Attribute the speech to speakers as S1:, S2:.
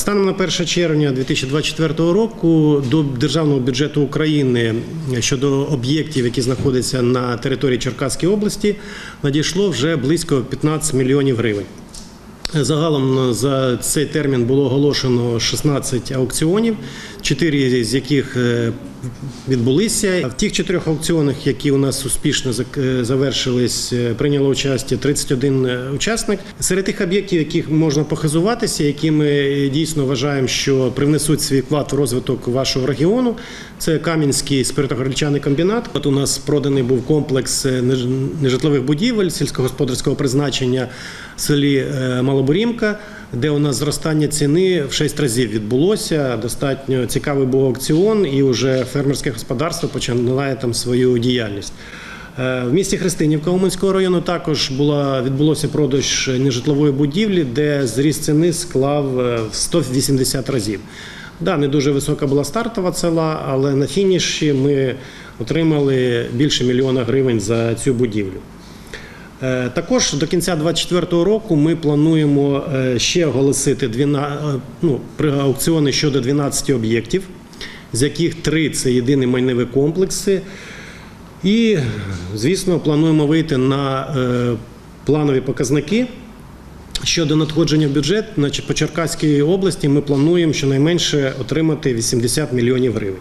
S1: Станом на 1 червня 2024 року до державного бюджету України щодо об'єктів, які знаходяться на території Черкаської області, надійшло вже близько 15 мільйонів гривень. Загалом за цей термін було оголошено 16 аукціонів, 4 з яких е, відбулися. В тих чотирьох аукціонах, які у нас успішно е, завершились, е, прийняло участь 31 учасник. Серед тих об'єктів, яких можна похизуватися, які ми е, дійсно вважаємо, що привнесуть свій вклад в розвиток вашого регіону, це Кам'янський спиртогорільчаний комбінат. От у нас проданий був комплекс е, неж- нежитлових будівель сільськогосподарського призначення в селі е, Малобурімка, де у нас зростання ціни в 6 разів відбулося. Достатньо цікавий був аукціон, і вже фермерське господарство починає там свою діяльність. Е, В місті Христинівка Уманського району також була відбулося продаж нежитлової будівлі, де зріст ціни склав е, в 180 разів. Да, не дуже висока була стартова ціна, але на фініші ми отримали більше мільйона гривень за цю будівлю. Е, Також до кінця 2024 року ми плануємо е, ще оголосити 12, е, ну, аукціони щодо 12 об'єктів, з яких три це єдині майнові комплекси. І, звісно, плануємо вийти на планові показники. Щодо надходження в бюджет, значить, по Черкаській області ми плануємо щонайменше отримати 80 мільйонів гривень.